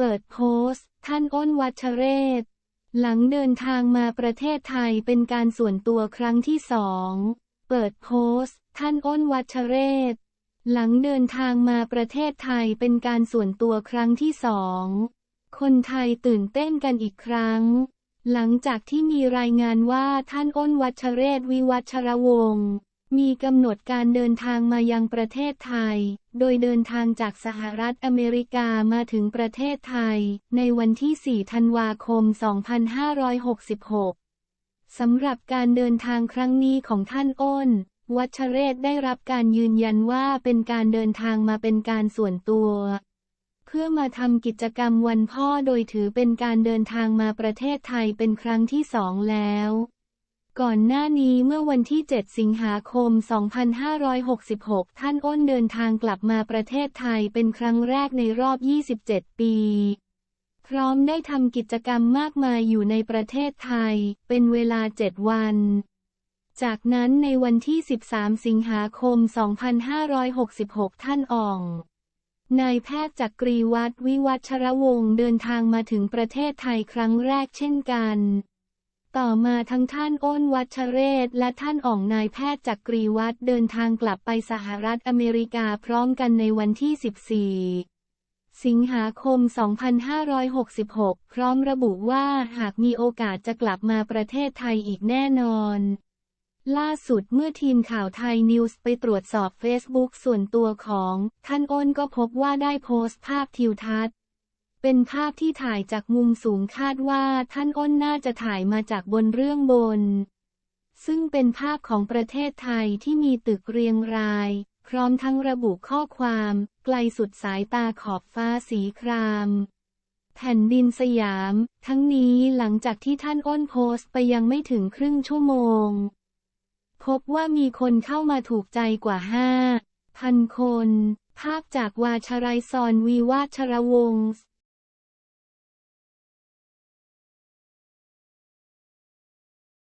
เปิดโพสต์ ท่านอ้นวัชเรศ หลังเดินทางมาประเทศไทยเป็นการส่วนตัวครั้งที่สอง เปิดโพสต์ ท่านอ้นวัชเรศ หลังเดินทางมาประเทศไทยเป็นการส่วนตัวครั้งที่สอง คนไทยตื่นเต้นกันอีกครั้ง หลังจากที่มีรายงานว่าท่านอ้นวัชเรศวิวัชรวงศ์ มีกำหนดการเดินทางมายังประเทศไทย โดยเดินทางจากสหรัฐอเมริกามาถึงประเทศไทย ในวันที่ 4 ธันวาคม 2566 สำหรับการเดินทางครั้งนี้ของท่านอ้น วัชเรศได้รับการยืนยันว่าเป็นการเดินทางมาเป็นการส่วนตัว เพื่อมาทำกิจกรรมวันพ่อโดยถือเป็นการเดินทางมาประเทศไทยเป็นครั้งที่สองแล้ว ก่อนหน้านี้เมื่อวันที่ 7 สิงหาคม 2566 ท่านอ้นเดินทางกลับมาประเทศไทยเป็นครั้งแรกในรอบ 27 ปี พร้อมได้ทำกิจกรรมมากมายอยู่ในประเทศไทย เป็นเวลา 7 วัน จากนั้นในวันที่ 13 สิงหาคม 2566 ท่านอ่องนายแพทย์จักรีวัฒน์วิวัชรวงศ์เดินทางมาถึงประเทศไทยครั้งแรกเช่นกัน ต่อมาทั้งท่านอ้นวัชเรศ และท่านอ่องนายแพทย์จักรีวัฒน์เดินทางกลับไปสหรัฐอเมริกาพร้อมกันในวันที่ 14สิงหาคม 2566 พร้อมระบุว่าหากมีโอกาสจะกลับมาประเทศไทยอีกแน่นอน ล่าสุดเมื่อทีมข่าวไทยนิวส์ไปตรวจสอบเฟซบุ๊กส่วนตัวของ ท่านอ้นก็พบว่าได้โพสต์ภาพทิวทัศน์ เป็นภาพที่ถ่ายจากมุมสูงคาดว่าท่านอ้นน่าจะถ่ายมาจากบนเรื่องบน ซึ่งเป็นภาพของประเทศไทยที่มีตึกเรียงราย พร้อมทั้งระบุข้อความ ไกลสุดสายตาขอบฟ้าสีคราม แผ่นดินสยาม ทั้งนี้หลังจากที่ท่านอ้นโพสต์ไปยังไม่ถึงครึ่งชั่วโมง พบว่ามีคนเข้ามาถูกใจกว่าห้าพันคน ภาพจากวาชรายซอนวีวาชรวงศ์